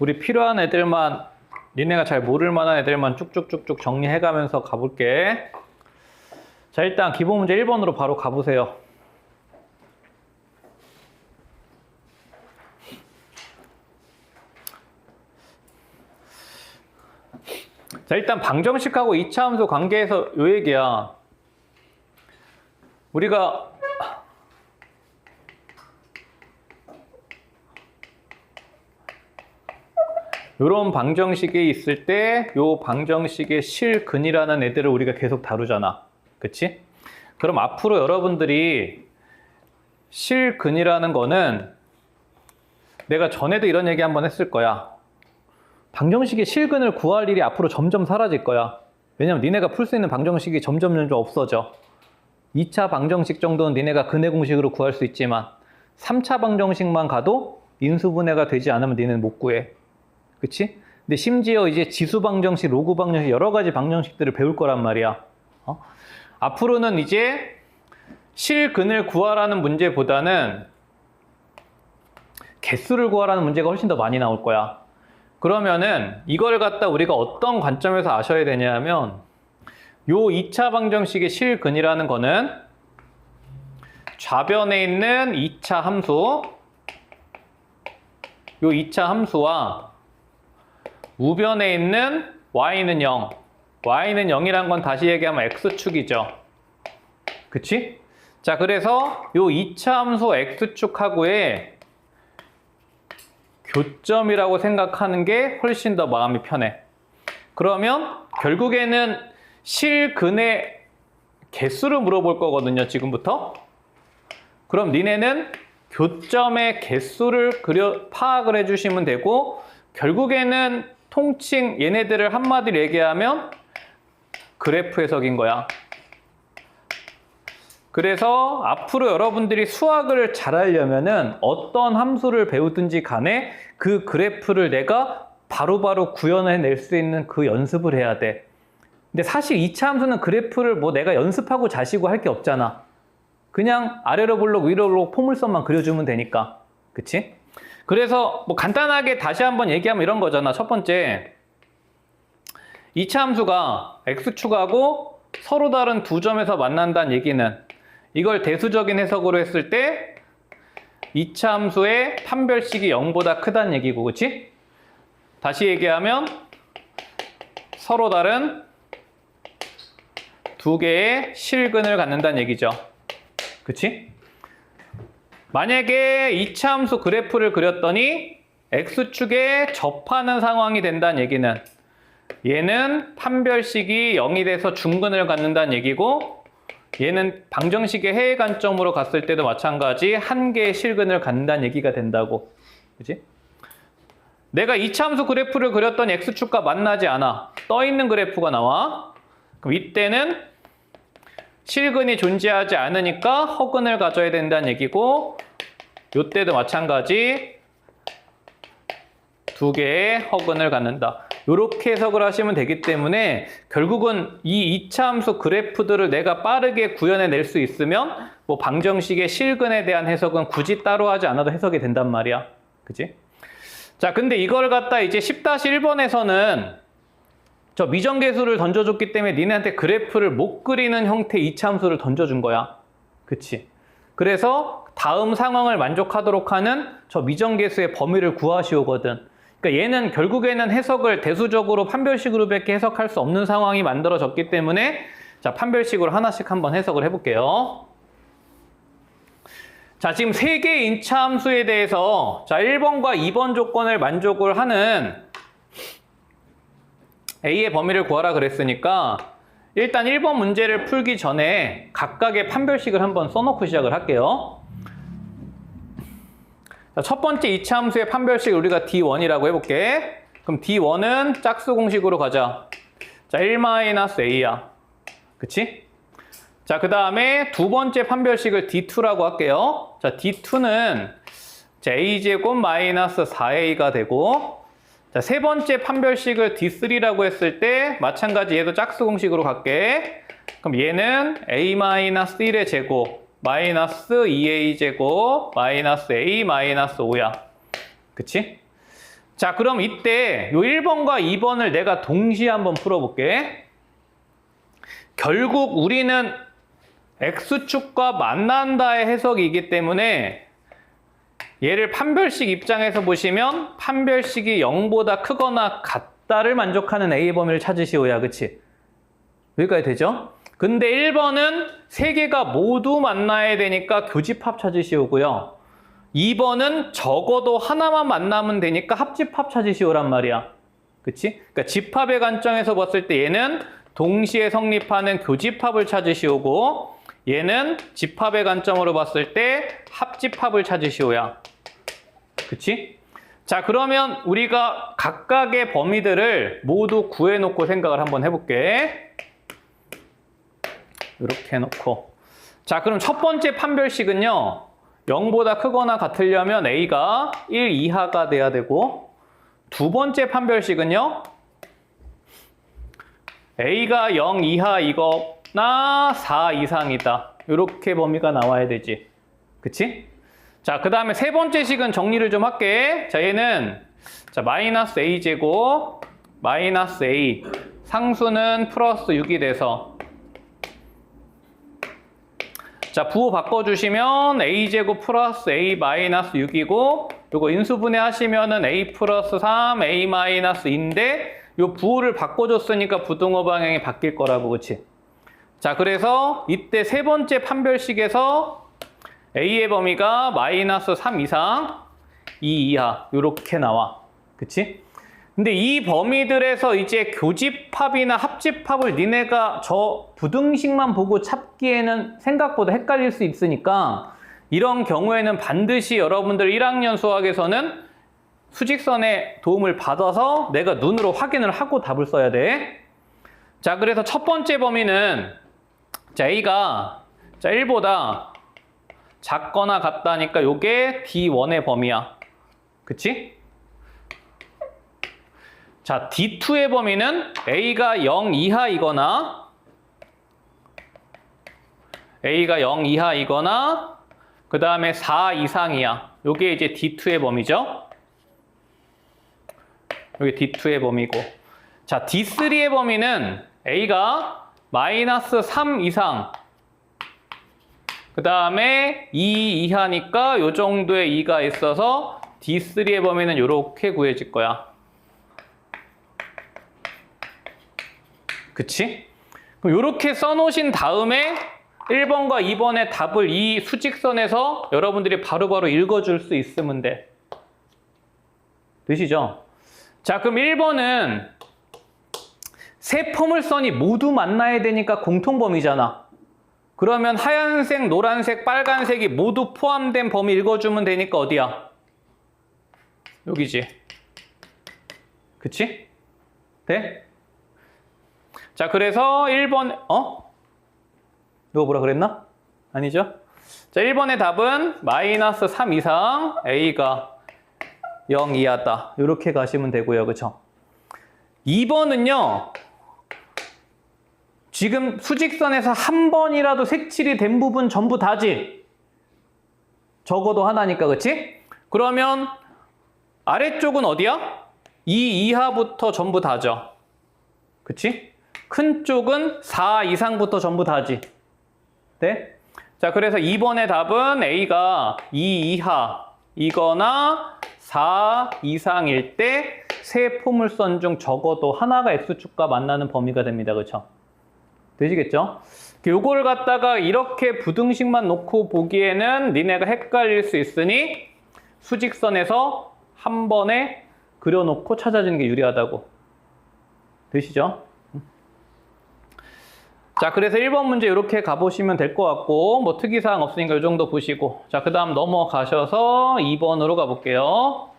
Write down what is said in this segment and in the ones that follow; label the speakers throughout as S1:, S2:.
S1: 우리 필요한 애들만 니네가 잘 모를 만한 애들만 쭉쭉쭉쭉 정리해가면서 가볼게. 자, 일단 기본 문제 1번으로 바로 가보세요. 자, 일단 방정식하고 이차 함수 관계에서 요 얘기야. 우리가 요런 방정식이 있을 때 요 방정식의 실근이라는 애들을 우리가 계속 다루잖아. 그치? 그럼 앞으로 여러분들이 실근이라는 거는 내가 전에도 이런 얘기 한번 했을 거야. 방정식의 실근을 구할 일이 앞으로 점점 사라질 거야. 왜냐면 니네가 풀 수 있는 방정식이 점점 점점 없어져. 2차 방정식 정도는 니네가 근해 공식으로 구할 수 있지만 3차 방정식만 가도 인수분해가 되지 않으면 니네는 못 구해. 그치? 근데 심지어 이제 지수 방정식, 로그 방정식 여러 가지 방정식들을 배울 거란 말이야. 어? 앞으로는 이제 실근을 구하라는 문제보다는 개수를 구하라는 문제가 훨씬 더 많이 나올 거야. 그러면은 이걸 갖다 우리가 어떤 관점에서 아셔야 되냐면 요 2차 방정식의 실근이라는 거는 좌변에 있는 2차 함수 요 2차 함수와 우변에 있는 y는 0 y는 0이란 건 다시 얘기하면 x축이죠. 그치? 자 그래서 요 2차 함수 x축하고의 교점이라고 생각하는 게 훨씬 더 마음이 편해. 그러면 결국에는 실근의 개수를 물어볼 거거든요 지금부터. 그럼 니네는 교점의 개수를 그려 파악을 해주시면 되고 결국에는 통칭 얘네들을 한마디로 얘기하면 그래프 해석인 거야. 그래서 앞으로 여러분들이 수학을 잘하려면은 어떤 함수를 배우든지 간에 그 그래프를 내가 바로 바로 구현해낼 수 있는 그 연습을 해야 돼. 근데 사실 2차 함수는 그래프를 뭐 내가 연습하고 자시고 할 게 없잖아. 그냥 아래로 볼록 위로 볼록 포물선만 그려주면 되니까. 그치? 그래서 뭐 간단하게 다시 한번 얘기하면 이런 거잖아. 첫 번째, 2차 함수가 x축하고 서로 다른 두 점에서 만난다는 얘기는 이걸 대수적인 해석으로 했을 때 2차 함수의 판별식이 0보다 크다는 얘기고, 그치? 다시 얘기하면 서로 다른 두 개의 실근을 갖는다는 얘기죠. 그치? 만약에 2차 함수 그래프를 그렸더니 x축에 접하는 상황이 된다는 얘기는 얘는 판별식이 0이 돼서 중근을 갖는다는 얘기고 얘는 방정식의 해외 관점으로 갔을 때도 마찬가지 한 개의 실근을 갖는다는 얘기가 된다고. 그지? 내가 2차 함수 그래프를 그렸더니 x축과 만나지 않아. 떠 있는 그래프가 나와. 그럼 이때는 실근이 존재하지 않으니까 허근을 가져야 된다는 얘기고 요때도 마찬가지 두 개의 허근을 갖는다. 이렇게 해석을 하시면 되기 때문에 결국은 이 2차 함수 그래프들을 내가 빠르게 구현해낼 수 있으면 뭐 방정식의 실근에 대한 해석은 굳이 따로 하지 않아도 해석이 된단 말이야. 그지? 자, 근데 이걸 갖다 이제 10-1번에서는 저 미정계수를 던져줬기 때문에 니네한테 그래프를 못 그리는 형태 이차함수를 던져준 거야. 그치? 그래서 다음 상황을 만족하도록 하는 저 미정계수의 범위를 구하시오거든. 그러니까 얘는 결국에는 해석을 대수적으로 판별식으로밖에 해석할 수 없는 상황이 만들어졌기 때문에 자 판별식으로 하나씩 한번 해석을 해볼게요. 자 지금 세 개의 인차함수에 대해서 자 1번과 2번 조건을 만족을 하는 A의 범위를 구하라 그랬으니까 일단 1번 문제를 풀기 전에 각각의 판별식을 한번 써놓고 시작을 할게요. 자, 첫 번째 이차 함수의 판별식 우리가 D1이라고 해볼게. 그럼 D1은 짝수 공식으로 가자. 자, 1-A야. 그치? 자, 그 다음에 두 번째 판별식을 D2라고 할게요. 자, D2는 A제곱 마이너스 4A가 되고 자, 세 번째 판별식을 D3라고 했을 때 마찬가지 얘도 짝수 공식으로 갈게. 그럼 얘는 A-1의 제곱 마이너스 2A 제곱 마이너스 A 마이너스 5야. 그치? 자, 그럼 이때 요 1번과 2번을 내가 동시에 한번 풀어볼게. 결국 우리는 X축과 만난다의 해석이기 때문에 얘를 판별식 입장에서 보시면 판별식이 0보다 크거나 같다를 만족하는 A 범위를 찾으시오야. 그치? 여기까지 되죠? 근데 1번은 세 개가 모두 만나야 되니까 교집합 찾으시오고요. 2번은 적어도 하나만 만나면 되니까 합집합 찾으시오란 말이야. 그치? 그러니까 집합의 관점에서 봤을 때 얘는 동시에 성립하는 교집합을 찾으시오고 얘는 집합의 관점으로 봤을 때 합집합을 찾으시오야. 그치? 자, 그러면 우리가 각각의 범위들을 모두 구해놓고 생각을 한번 해볼게. 이렇게 해놓고. 자, 그럼 첫 번째 판별식은요. 0보다 크거나 같으려면 A가 1 이하가 돼야 되고 두 번째 판별식은요. A가 0 이하 이거 나 4 이상이다. 이렇게 범위가 나와야 되지. 그치? 자, 그 다음에 세 번째 식은 정리를 좀 할게. 자, 얘는 자 마이너스 a제곱 마이너스 a 상수는 플러스 6이 돼서 자, 부호 바꿔주시면 a제곱 플러스 a 마이너스 6이고 요거 인수분해 하시면은 a 플러스 3, a 마이너스 2인데 요 부호를 바꿔줬으니까 부등호 방향이 바뀔 거라고 그치? 자, 그래서 이때 세 번째 판별식에서 a의 범위가 마이너스 3 이상, 2 이하 요렇게 나와. 그치? 근데 이 범위들에서 이제 교집합이나 합집합을 니네가 저 부등식만 보고 찾기에는 생각보다 헷갈릴 수 있으니까 이런 경우에는 반드시 여러분들 1학년 수학에서는 수직선의 도움을 받아서 내가 눈으로 확인을 하고 답을 써야 돼. 자, 그래서 첫 번째 범위는 자, A가 자, 1보다 작거나 같다니까 요게 D1의 범위야. 그치? 자, D2의 범위는 A가 0 이하이거나 A가 0 이하이거나 그 다음에 4 이상이야. 요게 이제 D2의 범위죠. 요게 D2의 범위고. 자, D3의 범위는 A가 마이너스 3 이상 그 다음에 2 이하니까 요 정도의 2가 있어서 D3의 범위는 이렇게 구해질 거야. 그치? 이렇게 써놓으신 다음에 1번과 2번의 답을 이 수직선에서 여러분들이 바로바로 읽어줄 수 있으면 돼. 되시죠? 자, 그럼 1번은 세 포물선이 모두 만나야 되니까 공통범위잖아. 그러면 하얀색, 노란색, 빨간색이 모두 포함된 범위 읽어주면 되니까 어디야? 여기지. 그치? 돼? 자, 그래서 1번, 어? 누가 뭐라 그랬나? 아니죠? 자, 1번의 답은 마이너스 3 이상 A가 0 이하다. 이렇게 가시면 되고요. 그쵸? 2번은요, 지금 수직선에서 한 번이라도 색칠이 된 부분 전부 다지? 적어도 하나니까, 그치? 그러면 아래쪽은 어디야? 2 이하부터 전부 다죠. 그치? 큰 쪽은 4 이상부터 전부 다지. 네? 자, 그래서 2번의 답은 A가 2 이하이거나 4 이상일 때 세 포물선 중 적어도 하나가 X축과 만나는 범위가 됩니다. 그렇죠? 되시겠죠? 요걸 갖다가 이렇게 부등식만 놓고 보기에는 니네가 헷갈릴 수 있으니 수직선에서 한 번에 그려놓고 찾아주는 게 유리하다고. 되시죠? 자, 그래서 1번 문제 이렇게 가보시면 될 것 같고, 뭐 특이사항 없으니까 이 정도 보시고. 자, 그 다음 넘어가셔서 2번으로 가볼게요.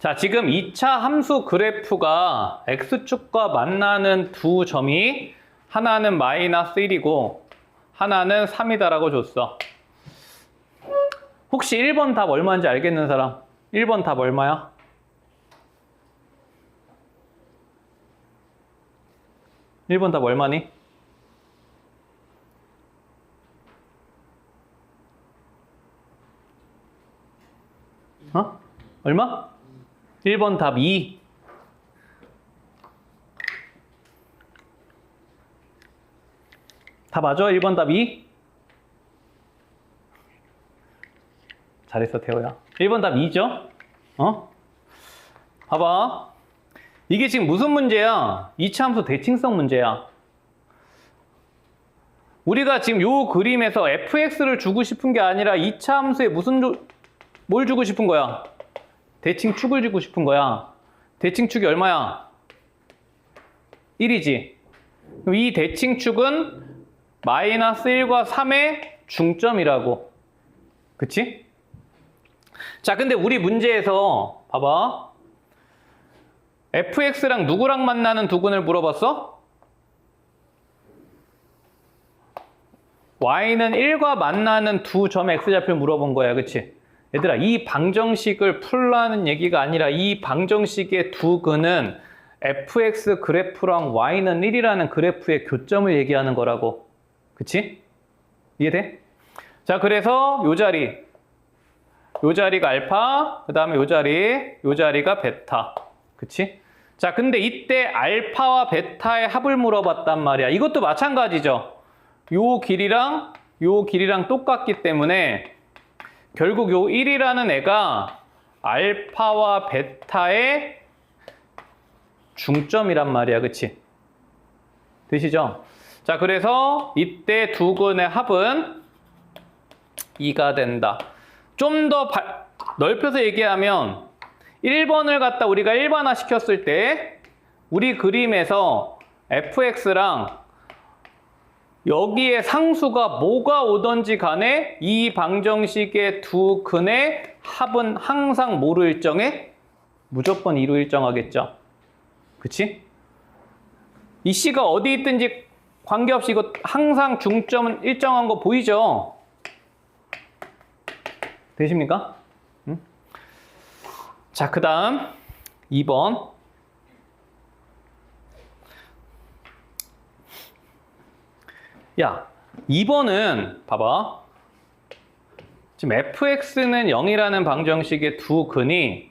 S1: 자, 지금 2차 함수 그래프가 x축과 만나는 두 점이 하나는 마이너스 1이고 하나는 3이다라고 줬어. 혹시 1번 답 얼마인지 알겠는 사람? 1번 답 얼마야? 일번답 얼마니? 어? 얼마? 1번 답 2. 다 맞아? 1번 답 2? 잘했어, 태호야. 1번 답 2죠? 어? 봐봐. 이게 지금 무슨 문제야? 이차 함수 대칭성 문제야. 우리가 지금 요 그림에서 fx를 주고 싶은 게 아니라 이차 함수에 무슨 조- 뭘 주고 싶은 거야? 대칭 축을 주고 싶은 거야. 대칭 축이 얼마야? 1이지. 그럼 이 대칭 축은 마이너스 1과 3의 중점이라고. 그치? 자, 근데 우리 문제에서 봐봐. fx랑 누구랑 만나는 두근을 물어봤어? y는 1과 만나는 두 점의 x좌표를 물어본 거야. 그치? 얘들아, 이 방정식을 풀라는 얘기가 아니라 이 방정식의 두 근은 fx 그래프랑 y는 1이라는 그래프의 교점을 얘기하는 거라고. 그치? 이해돼? 자, 그래서 요 자리. 요 자리가 알파, 그 다음에 요 자리, 요 자리가 베타. 그치? 자, 근데 이때 알파와 베타의 합을 물어봤단 말이야. 이것도 마찬가지죠. 요 길이랑 요 길이랑 똑같기 때문에 결국 요 1이라는 애가 알파와 베타의 중점이란 말이야. 그치? 되시죠? 자, 그래서 이때 두 근의 합은 2가 된다. 좀 더 넓혀서 얘기하면 1번을 갖다 우리가 일반화 시켰을 때 우리 그림에서 fx랑 여기에 상수가 뭐가 오던지 간에 이 방정식의 두 근의 합은 항상 뭐로 일정해? 무조건 2로 일정하겠죠. 그치? 이 C가 어디 있든지 관계없이 이거 항상 중점은 일정한 거 보이죠? 되십니까? 응? 자, 그 다음 2번. 야, 2번은 봐봐. 지금 fx는 0이라는 방정식의 두 근이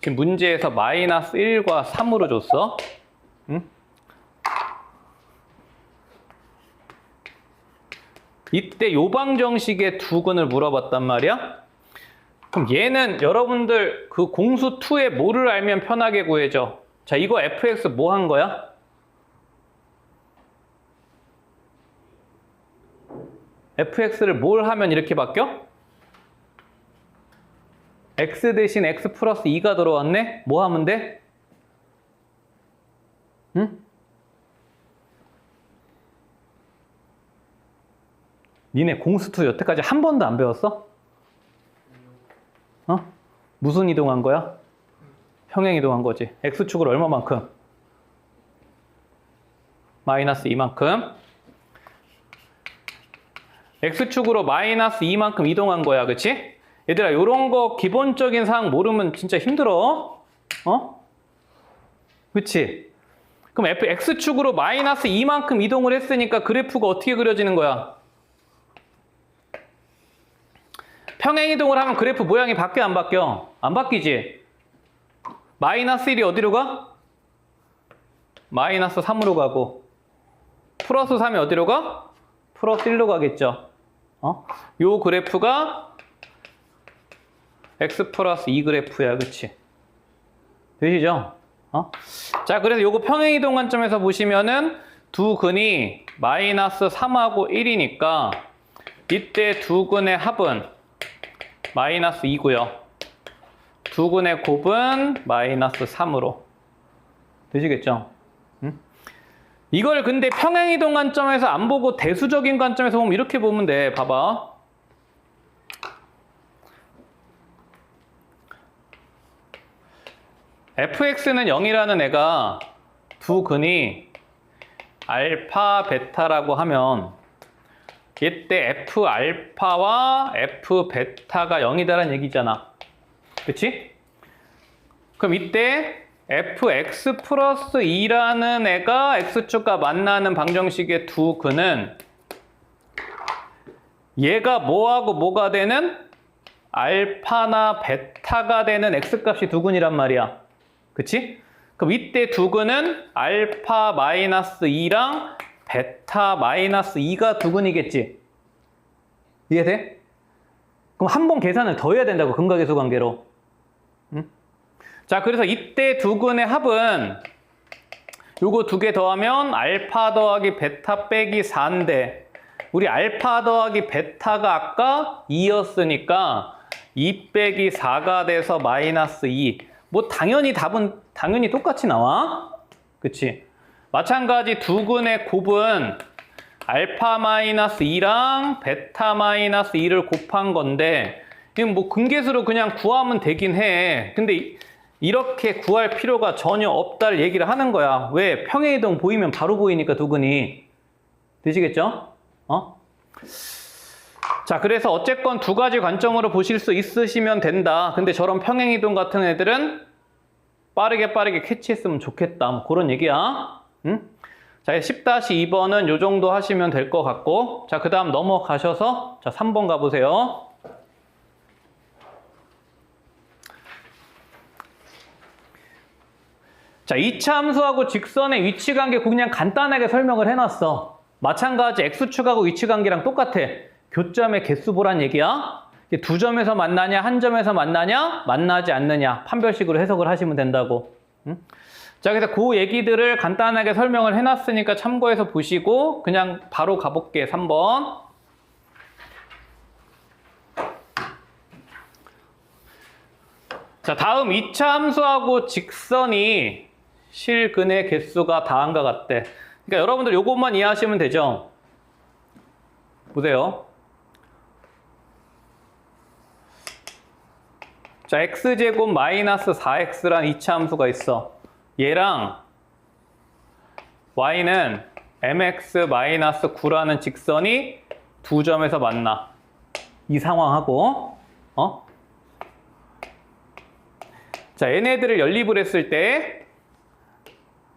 S1: 지금 문제에서 마이너스 1과 3으로 줬어. 응? 이때 요 방정식의 두 근을 물어봤단 말이야. 그럼 얘는 여러분들 그 공수 2의 뭐를 알면 편하게 구해져? 자, 이거 fx 뭐 한 거야? Fx를 뭘 하면 이렇게 바뀌어? x 대신 x 플러스 2가 들어왔네? 뭐 하면 돼? 응? 니네 공수2 여태까지 한 번도 안 배웠어? 어? 무슨 이동한 거야? 평행 이동한 거지. x축으로 얼마만큼? 마이너스 2만큼. X축으로 마이너스 2만큼 이동한 거야. 그치? 얘들아, 요런 거 기본적인 사항 모르면 진짜 힘들어. 어? 그치? 그럼 f, x축으로 마이너스 2만큼 이동을 했으니까 그래프가 어떻게 그려지는 거야? 평행 이동을 하면 그래프 모양이 바뀌어 안 바뀌어? 안 바뀌지? 마이너스 1이 어디로 가? 마이너스 3으로 가고 플러스 3이 어디로 가? 플러스 1로 가겠죠. 어? 요 그래프가 x 플러스 2 그래프야. 그치? 되시죠? 어? 자, 그래서 요거 평행 이동 관점에서 보시면은 두 근이 마이너스 3하고 1이니까 이때 두 근의 합은 마이너스 2고요. 두 근의 곱은 마이너스 3으로. 되시겠죠? 응? 이걸 근데 평행이동 관점에서 안 보고 대수적인 관점에서 보면 이렇게 보면 돼. 봐봐. fx는 0이라는 애가 두 근이 알파, 베타라고 하면 이때 F 알파와 F 베타가 0이다라는 얘기잖아. 그치? 그럼 이때 fx 플러스 2라는 애가 x축과 만나는 방정식의 두 근은 얘가 뭐하고 뭐가 되는 알파나 베타가 되는 x값이 두 근이란 말이야. 그치? 그럼 이때 두 근은 알파 마이너스 2랑 베타 마이너스 2가 두 근이겠지? 이해돼? 그럼 한 번 계산을 더 해야 된다고 근각계수 관계로. 자, 그래서 이때 두 근의 합은 요거 두 개 더하면 알파 더하기 베타 빼기 4인데 우리 알파 더하기 베타가 아까 2였으니까 2 빼기 4가 돼서 마이너스 2. 뭐 당연히 답은 당연히 똑같이 나와. 그치? 마찬가지 두 근의 곱은 알파 마이너스 2랑 베타 마이너스 2를 곱한 건데 이건 뭐 근계수로 그냥 구하면 되긴 해. 근데 이- 이렇게 구할 필요가 전혀 없다를 얘기를 하는 거야. 왜? 평행이동 보이면 바로 보이니까 두 근이. 되시겠죠? 어? 자, 그래서 어쨌건 두 가지 관점으로 보실 수 있으시면 된다. 근데 저런 평행이동 같은 애들은 빠르게 빠르게 캐치했으면 좋겠다. 뭐 그런 얘기야. 응? 자, 10-2번은 요 정도 하시면 될 것 같고. 자, 그 다음 넘어가셔서 자, 3번 가보세요. 자, 이차 함수하고 직선의 위치 관계 그냥 간단하게 설명을 해놨어. 마찬가지 x축하고 위치 관계랑 똑같아. 교점의 개수 보란 얘기야. 두 점에서 만나냐, 한 점에서 만나냐, 만나지 않느냐 판별식으로 해석을 하시면 된다고. 응? 자, 그래서 그 얘기들을 간단하게 설명을 해놨으니까 참고해서 보시고 그냥 바로 가볼게. 3번. 자, 다음 2차 함수하고 직선이 실근의 개수가 다한것 같대. 그러니까 여러분들 요것만 이해하시면 되죠. 보세요. 자, x제곱 마이너스 4x란 2차 함수가 있어. 얘랑 y는 mx 마이너스 9라는 직선이 두 점에서 만나. 이 상황하고, 어? 자, 얘네들을 연립을 했을 때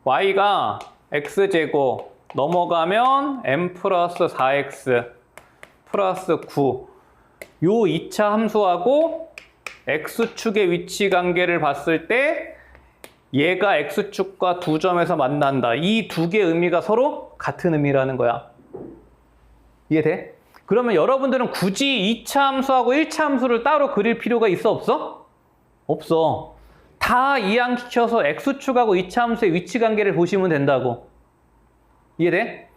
S1: y가 x제곱 넘어가면 m 플러스 4x 플러스 9. 요 2차 함수하고 x축의 위치 관계를 봤을 때 얘가 x축과 두 점에서 만난다. 이 두 개의 의미가 서로 같은 의미라는 거야. 이해돼? 그러면 여러분들은 굳이 2차 함수하고 1차 함수를 따로 그릴 필요가 있어 없어? 없어. 다 이항시켜서 x축하고 2차 함수의 위치 관계를 보시면 된다고. 이해돼?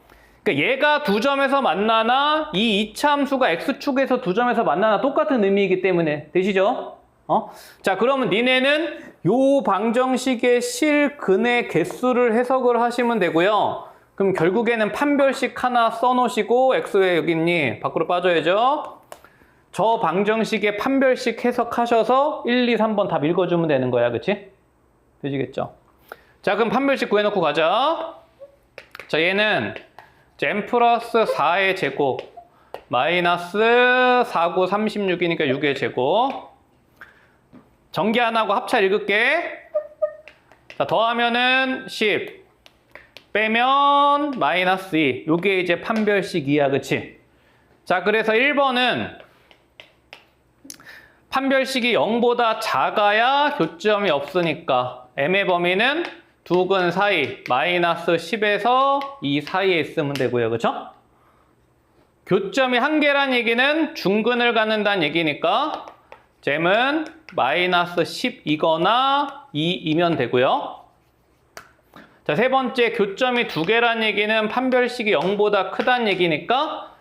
S1: 그러니까 얘가 두 점에서 만나나 이 2차 함수가 x축에서 두 점에서 만나나 똑같은 의미이기 때문에 되시죠? 어? 자, 그러면 니네는 요 방정식의 실근의 개수를 해석을 하시면 되고요. 그럼 결국에는 판별식 하나 써놓으시고 x에 여기 있니? 밖으로 빠져야죠. 저 방정식의 판별식 해석하셔서 1, 2, 3번 답 읽어주면 되는 거야. 그치? 되시겠죠? 자, 그럼 판별식 구해놓고 가자. 자, 얘는 m 플러스 4의 제곱 마이너스 4, 9, 36이니까 6의 제곱 전개 안 하고 합차 읽을게. 자, 더하면은 10 빼면 마이너스 2 요게 이제 판별식이야. 그치? 자, 그래서 1번은 판별식이 0보다 작아야 교점이 없으니까 m의 범위는 두 근 사이 마이너스 10에서 이 사이에 있으면 되고요. 그쵸? 교점이 한 개란 얘기는 중근을 갖는다는 얘기니까 잼은 마이너스 10이거나 2이면 되고요. 자, 세 번째 교점이 두 개란 얘기는 판별식이 0보다 크다는 얘기니까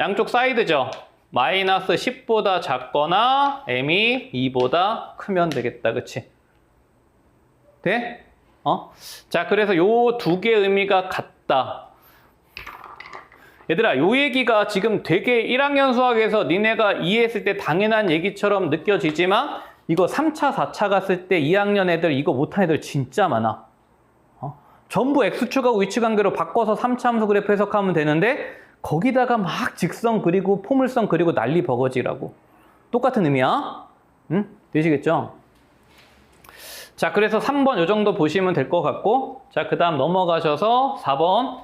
S1: 양쪽 사이드죠. 마이너스 10보다 작거나 m이 2보다 크면 되겠다. 그치? 돼? 어? 자, 그래서 요 두 개의 의미가 같다. 얘들아, 요 얘기가 지금 되게 1학년 수학에서 니네가 이해했을 때 당연한 얘기처럼 느껴지지만 이거 3차, 4차 갔을 때 2학년 애들 이거 못한 애들 진짜 많아. 어? 전부 x축하고 위치 관계로 바꿔서 3차 함수 그래프 해석하면 되는데 거기다가 막 직선 그리고 포물선 그리고 난리 버거지라고. 똑같은 의미야. 응? 되시겠죠? 자, 그래서 3번 요 정도 보시면 될 것 같고, 자, 그 다음 넘어가셔서 4번